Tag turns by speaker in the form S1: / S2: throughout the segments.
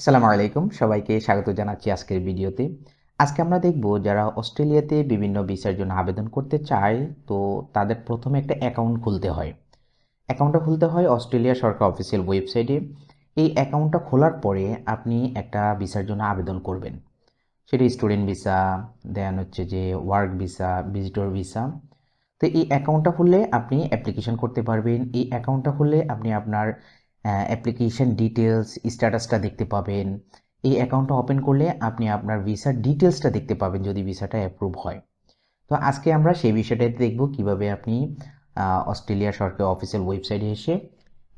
S1: আসসালামু আলাইকুম। সবাইকে স্বাগত জানাচ্ছি আজকের ভিডিওতে। আজকে আমরা দেখব যারা অস্ট্রেলিয়াতে বিভিন্ন ভিসার জন্য আবেদন করতে চায়, তো তাদের প্রথমে একটা অ্যাকাউন্ট খুলতে হয়। অ্যাকাউন্টটা খুলতে হয় অস্ট্রেলিয়া সরকার অফিসিয়াল ওয়েবসাইটে। এই অ্যাকাউন্টটা খোলার পরে আপনি একটা ভিসার জন্য আবেদন করবেন। সেটি স্টুডেন্ট ভিসা, দেন হচ্ছে যে ওয়ার্ক ভিসা, ভিজিটর ভিসা। তো এই অ্যাকাউন্টটা খুললে আপনি অ্যাপ্লিকেশন করতে পারবেন। এই অ্যাকাউন্টটা খুললে আপনি আপনার অ্যাপ্লিকেশন ডিটেলস স্ট্যাটাসটা দেখতে পাবেন। এই অ্যাকাউন্টটা ওপেন করলে আপনি আপনার ভিসার ডিটেলসটা দেখতে পাবেন যদি ভিসাটা অ্যাপ্রুভ হয়। তো আজকে আমরা সেই বিষয়টাতে দেখব কীভাবে আপনি অস্ট্রেলিয়া সরকার অফিসিয়াল ওয়েবসাইটে এসে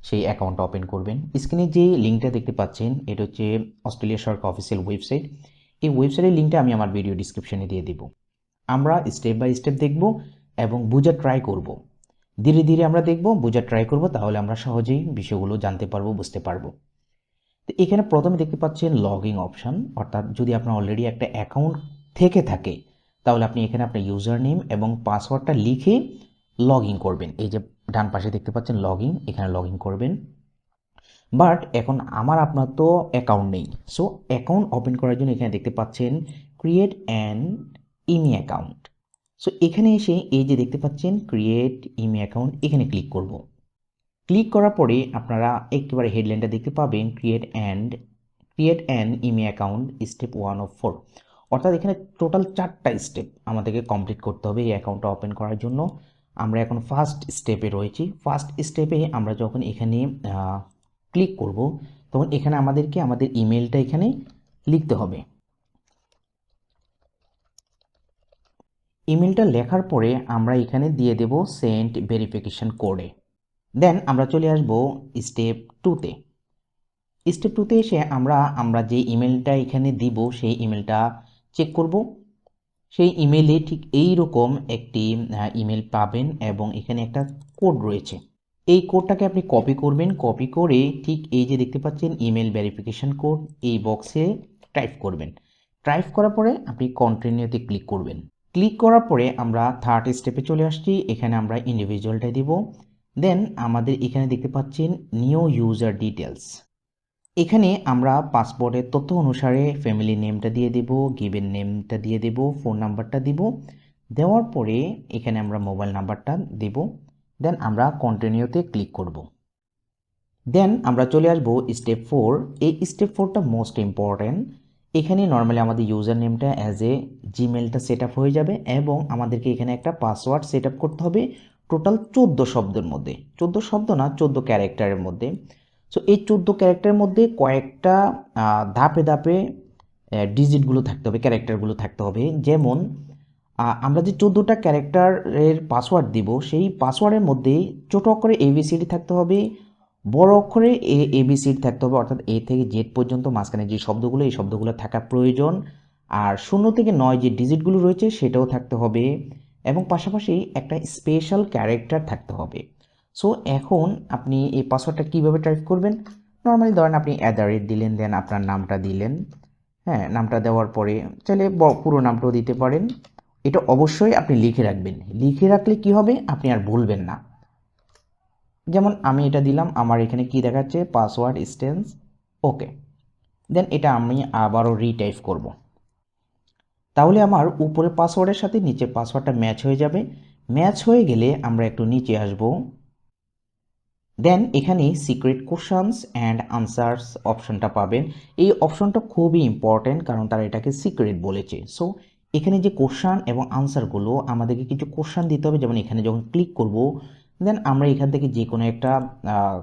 S1: সেই অ্যাকাউন্টটা ওপেন করবেন। স্ক্রিনে যে লিঙ্কটা দেখতে পাচ্ছেন, এটা হচ্ছে অস্ট্রেলিয়া সরকার অফিসিয়াল ওয়েবসাইট এই ওয়েবসাইটের লিঙ্কটা আমি আমার ভিডিও ডিসক্রিপশনে দিয়ে দেব। আমরা স্টেপ বাই স্টেপ দেখব এবং বোঝা ট্রাই করব। ধীরে ধীরে আমরা দেখব, বোঝা ট্রাই করব, তাহলে আমরা সহজেই বিষয়গুলো জানতে পারব, বুঝতে পারব। তো এখানে প্রথমে দেখতে পাচ্ছেন লগইং অপশন অর্থাৎ যদি আপনার অলরেডি একটা অ্যাকাউন্ট থেকে থাকে, তাহলে আপনি এখানে আপনার ইউজার নেম এবং পাসওয়ার্ডটা লিখে লগ ইন করবেন। এই যে ডান পাশে দেখতে পাচ্ছেন লগ ইন এখানে লগ ইন করবেন। বাট এখন আমার আপনার তো অ্যাকাউন্ট নেই। সো অ্যাকাউন্ট ওপেন করার জন্য এখানে দেখতে পাচ্ছেন create an Immi account so এখানে এসে এই যে দেখতে পাচ্ছেন ক্রিয়েট ইমি অ্যাকাউন্ট এখানে ক্লিক করব। ক্লিক করার পরে আপনারা একেবারে হেডলাইনটা দেখতে পাবেন create and create an Immi account step one of four অর্থাৎ এখানে টোটাল চারটা স্টেপ আমাদেরকে কমপ্লিট করতে হবে এই অ্যাকাউন্টটা ওপেন করার জন্য। আমরা এখন ফার্স্ট স্টেপে রয়েছি। ফার্স্ট স্টেপে আমরা যখন এখানে ক্লিক করব, তখন এখানে আমাদেরকে আমাদের ইমেলটা এখানে লিখতে হবে। ইমেলটা লেখার পরে আমরা এখানে দিয়ে দেব সেন্ট ভেরিফিকেশন কোডে। দেন আমরা চলে আসব স্টেপ টুতে। স্টেপ টুতে এসে আমরা আমরা যে ইমেলটা এখানে দিব, সেই ইমেলটা চেক করব। সেই ইমেলে ঠিক এই রকম একটি ইমেল পাবেন এবং এখানে একটা কোড রয়েছে। এই কোডটাকে আপনি কপি করবেন। কপি করে ঠিক এই যে দেখতে পাচ্ছেন ইমেল ভেরিফিকেশন কোড, এই বক্সে টাইপ করবেন। টাইপ করার পরে আপনি কন্টিনিউতে ক্লিক করবেন। ক্লিক করার পরে আমরা থার্ড স্টেপে চলে আসছি। এখানে আমরা ইন্ডিভিজুয়ালটা দিব। দেন আমাদের এখানে দেখতে পাচ্ছেন নিউ ইউজার ডিটেলস এখানে আমরা পাসপোর্টের তথ্য অনুসারে ফ্যামিলি নেমটা দিয়ে দেব গিভেন নেমটা দিয়ে দেব ফোন নাম্বারটা দিব। দেওয়ার পরে এখানে আমরা মোবাইল নাম্বারটা দেব। দেন আমরা কন্টিনিউতে ক্লিক করব। দেন আমরা চলে আসব স্টেপ ফোর এই স্টেপ ফোরটা মোস্ট ইম্পর্ট্যান্ট এখানে নর্মালি আমাদের ইউজার নেমটা অ্যাজ এ জিমেলটা সেট হয়ে যাবে এবং আমাদেরকে এখানে একটা পাসওয়ার্ড সেট আপ করতে হবে টোটাল চোদ্দ শব্দের মধ্যে। চোদ্দ শব্দ না, চোদ্দ ক্যারেক্টারের মধ্যে। সো এই চোদ্দ ক্যারেক্টারের মধ্যে কয়েকটা ধাপে ধাপে ডিজিটগুলো থাকতে হবে ক্যারেক্টারগুলো থাকতে হবে। যেমন আমরা যে চোদ্দোটা ক্যারেক্টারের পাসওয়ার্ড দিব, সেই পাসওয়ার্ডের মধ্যে ছোট করে এবিসিডি থাকতে হবে বড় অক্ষরে এ এবিসিডি থাকতে হবে, অর্থাৎ এ থেকে জেড পর্যন্ত মাঝখানে যে শব্দগুলো, এই শব্দগুলো থাকা প্রয়োজন। আর শূন্য থেকে নয় যে ডিজিটগুলো রয়েছে, সেটাও থাকতে হবে। এবং পাশাপাশি একটা স্পেশাল ক্যারেক্টার থাকতে হবে। সো এখন আপনি এই পাসওয়ার্ডটা কীভাবে টাইপ করবেন? নর্মালি ধরেন আপনি অ্যাট দিলেন দেন আপনার নামটা দিলেন। হ্যাঁ নামটা দেওয়ার পরে চাইলে পুরো নামটাও দিতে পারেন। এটা অবশ্যই আপনি লিখে রাখবেন। লিখে রাখলে কি হবে? আপনি আর ভুলবেন না। যেমন আমি এটা দিলাম, আমার এখানে কি দেখাচ্ছে? পাসওয়ার্ড স্টেন্স ওকে দেন এটা আমি আবারও রিটাইপ করব। তাহলে আমার উপরে পাসওয়ার্ডের সাথে নিচে পাসওয়ার্ডটা ম্যাচ হয়ে যাবে। ম্যাচ হয়ে গেলে আমরা একটু নিচে আসব। দেন এখানে সিক্রেট কোশ্চানস অ্যান্ড আনসার্স অপশনটা পাবেন। এই অপশনটা খুবই ইম্পর্ট্যান্ট কারণ তারা এটাকে সিক্রেট বলেছে। সো এখানে যে কোশ্চান এবং আনসারগুলো আমাদেরকে কিছু কোশ্চান দিতে হবে। যেমন এখানে যখন ক্লিক করব দেন আমরা এখান থেকে যে কোনো একটা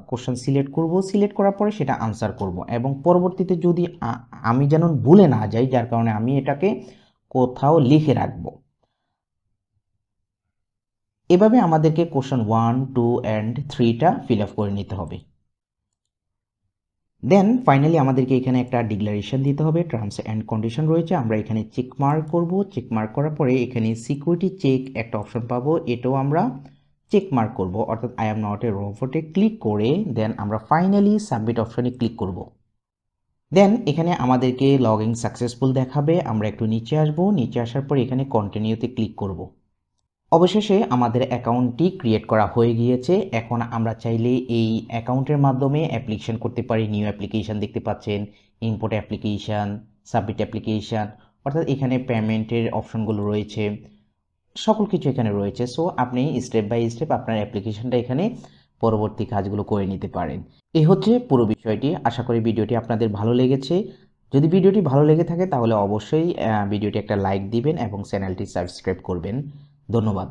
S1: কোশ্চান সিলেক্ট করব। সিলেক্ট করার পরে সেটা আনসার করব। এবং পরবর্তীতে যদি আমি যেন ভুলে না যাই, যার কারণে আমি এটাকে কোথাও লিখে রাখব। এভাবে আমাদেরকে কোশ্চেন ওয়ান টু অ্যান্ড থ্রিটা ফিল আপ করে নিতে হবে। দেন ফাইনালি আমাদেরকে এখানে একটা ডিক্লারেশন দিতে হবে। টার্মস অ্যান্ড কন্ডিশন রয়েছে। আমরা এখানে চেক মার্ক করব। চেক মার্ক করার পরে এখানে সিকিউরিটি চেক একটা অপশন পাবো। এটাও আমরা চেক মার্ক করব, অর্থাৎ আই এম নট এ রোবটে ক্লিক করে দেন আমরা ফাইনালি সাবমিট অপশনে ক্লিক করব। দেন এখানে আমাদেরকে লগ ইন সাকসেসফুল দেখাবে, আমরা একটু নিচে আসব, নিচে আসার পর এখানে কন্টিনিউতে ক্লিক করব। অবশেষে আমাদের অ্যাকাউন্টটি ক্রিয়েট করা হয়ে গিয়েছে, এখন আমরা চাইলে এই অ্যাকাউন্টের মাধ্যমে অ্যাপ্লিকেশন করতে পারি নিউ অ্যাপ্লিকেশন দেখতে পাচ্ছেন ইম্পোর্ট অ্যাপ্লিকেশান সাবমিট অ্যাপ্লিকেশান অর্থাৎ এখানে পেমেন্টের অপশনগুলো রয়েছে। সকল কিছু এখানে রয়েছে। সো আপনি স্টেপ বাই স্টেপ আপনার অ্যাপ্লিকেশনটা এখানে পরবর্তী কাজগুলো করে নিতে পারেন। এ হচ্ছে পুরো বিষয়টি। আশা করি ভিডিওটি আপনাদের ভালো লেগেছে। যদি ভিডিওটি ভালো লেগে থাকে, তাহলে অবশ্যই ভিডিওটি একটা লাইক দিবেন এবং চ্যানেলটি সাবস্ক্রাইব করবেন। ধন্যবাদ।